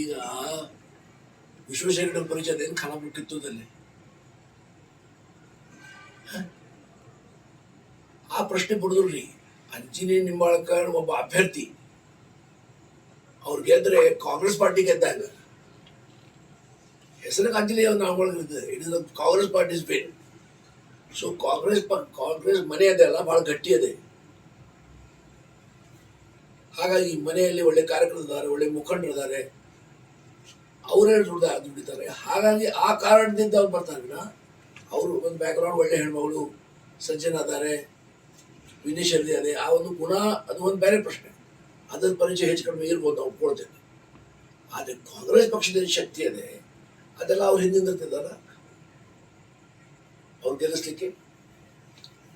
ಈಗ ವಿಶ್ವೇಶ್ವರ ಪರಿಚಯ ಏನು ಖಾನ ಬಿಟ್ಟಿತ್ತದಲ್ಲಿ ಆ ಪ್ರಶ್ನೆ ಬಿಡಿದ್ರಿ ಅಂಜಿನೇ ನಿಂಬಾಳ್ಕರ್ ಒಬ್ಬ ಅಭ್ಯರ್ಥಿ, ಅವ್ರು ಗೆದ್ರೆ ಕಾಂಗ್ರೆಸ್ ಪಾರ್ಟಿ ಗೆದ್ದಾಗ ಹೆಸರು Anjali ನಾವುಗಳಿಗೆ it is Congress party's been so Congress Congress ಮನೆ ಅದೆಲ್ಲ ಬಹಳ ಗಟ್ಟಿ ಅದೇ. ಹಾಗಾಗಿ ಮನೆಯಲ್ಲಿ ಒಳ್ಳೆ ಕಾರ್ಯಕರ್ತರಿದ್ದಾರೆ, ಒಳ್ಳೆ ಮುಖಂಡರಿದ್ದಾರೆ. ಅವರೇ ದುಡ್ದ ದುಡಿತಾರೆ. ಹಾಗಾಗಿ ಆ ಕಾರಣದಿಂದ ಅವ್ರು ಬರ್ತಾರೆ ವಿನ. ಅವರು ಒಂದು ಬ್ಯಾಕ್ಗ್ರೌಂಡ್ ಒಳ್ಳೆ ಹೆಣ್ಮಗಳು ಸಜ್ಜನ ಅದಾರೆ ವಿನಿಶರ್ದಿ ಅದೇ. ಆ ಒಂದು ಗುಣ, ಅದು ಒಂದು ಬೇರೆ ಪ್ರಶ್ನೆ. ಅದರ ಪರಿಚಯ ಹೆಚ್ಚು ಕಡಿಮೆ ಇರ್ಬೋದು ನಾವು ಒಪ್ಕೊಳ್ತೇನೆ. ಆದರೆ ಕಾಂಗ್ರೆಸ್ ಪಕ್ಷದಲ್ಲಿ ಶಕ್ತಿ ಇದೆ ಅದೆಲ್ಲ ಅವ್ರು ಹಿಂದಿಂದ ಇರ್ತಿದ್ದಾರ ಅವ್ರು ಗೆಲ್ಲಿಸ್ಲಿಕ್ಕೆ.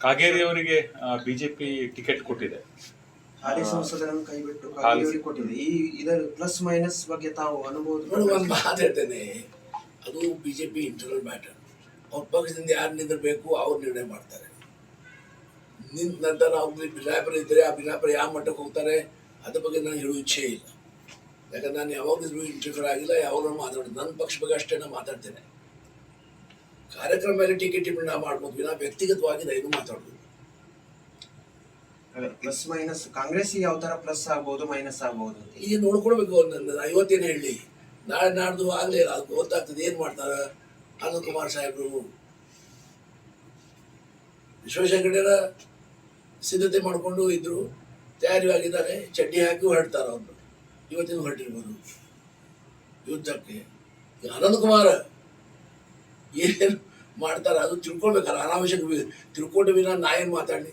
ಕಾಗೇರಿ ಅವರಿಗೆ ಬಿಜೆಪಿ ಟಿಕೆಟ್ ಕೊಟ್ಟಿದೆ. ಹಾಲಿ ಸಂಸದರನ್ನು ಕೈಬಿಟ್ಟು ಕೊಟ್ಟಿದೆ ಈ ಇದರ ಪ್ಲಸ್ ಮೈನಸ್ ಬಗ್ಗೆ ತಾವು ಅನುಭವ ಒಂದು ಮಾತು ಹೇಳ್ತೇನೆ. ಅದು BJP J P internal matter ಅವ್ರ ಪಕ್ಷದಿಂದ ಯಾರು ನಿಂದಿರಬೇಕು ಅವ್ರು ನಿರ್ಣಯ ಮಾಡ್ತಾರೆ. ನಿಂತ ನಂತರ ಅವ್ರಿಗೆ ಬಿಜಾಪುರ ಇದ್ದರೆ ಆ ಬಿಜಾಪುರ ಯಾವ ಮಟ್ಟಕ್ಕೆ ಹೋಗ್ತಾರೆ ಅದ್ರ ಬಗ್ಗೆ ನಾನು ಹೇಳೋ ಇಚ್ಛೆ ಇಲ್ಲ. ಯಾಕಂದ್ರೆ ನಾನು ಯಾವಾಗಲೂ ಇಂಟರ್ಫಿಯರ್ ಆಗಿಲ್ಲ ಯಾವಾಗಲೂ ಮಾತಾಡೋದು. ನನ್ನ ಪಕ್ಷ ಬಗ್ಗೆ ಅಷ್ಟೇ ನಾನು ಮಾತಾಡ್ತೇನೆ. ಕಾರ್ಯಕ್ರಮ ಮೇಲೆ ಟಿಕೆಟ್ ಟಿಪ್ಪಣಿ ಮಾಡ್ಬೋದು. ವಿನಾ ವ್ಯಕ್ತಿಗತವಾಗಿ ನಾನು ಏನು ಮಾತಾಡೋದು ಪ್ಲಸ್ ಮೈನಸ್ ಕಾಂಗ್ರೆಸ್ ಯಾವ ತರ ಪ್ಲಸ್ ಆಗ್ಬೋದು ಮೈನಸ್ ಆಗ್ಬೋದು ಅಂತ ಈಗ ನೋಡ್ಕೊಳ್ಬೇಕು ನನ್ನ ಐವತ್ತೇನು ಹೇಳಿ. ನಾಳೆ ನಾಡ್ದು ಆಗ್ಲೇ ಅದು ಗೊತ್ತಾಗ್ತದೆ, ಏನ್ ಮಾಡ್ತಾರ ಆನಂದ್ ಕುಮಾರ್ ಸಾಹೇಬ್ರು. ವಿಶ್ವೇಶ್ವರ ಸಿದ್ಧತೆ ಮಾಡಿಕೊಂಡು ಇದ್ರು ತಯಾರಿಯಾಗಿದ್ದಾರೆ ಚಡ್ಡಿ ಹಾಕಿ ಹೊರಡ್ತಾರ ಅವರು. ಇವತ್ತಿನ ಹೊರಟಿರ್ಬೋದು. ಯುದ್ಧಕ್ಕೆ. ಅನಂತ ಕುಮಾರ್ ಏನೇನು ಮಾಡ್ತಾರ ಅದು ತಿಳ್ಕೊಳ್ಬೇಕಲ್ಲ, ಅನಾವಶ್ಯಕ ತಿಳ್ಕೊಂಡು ವಿನ ನಾ ಏನು ಮಾತಾಡಲಿ.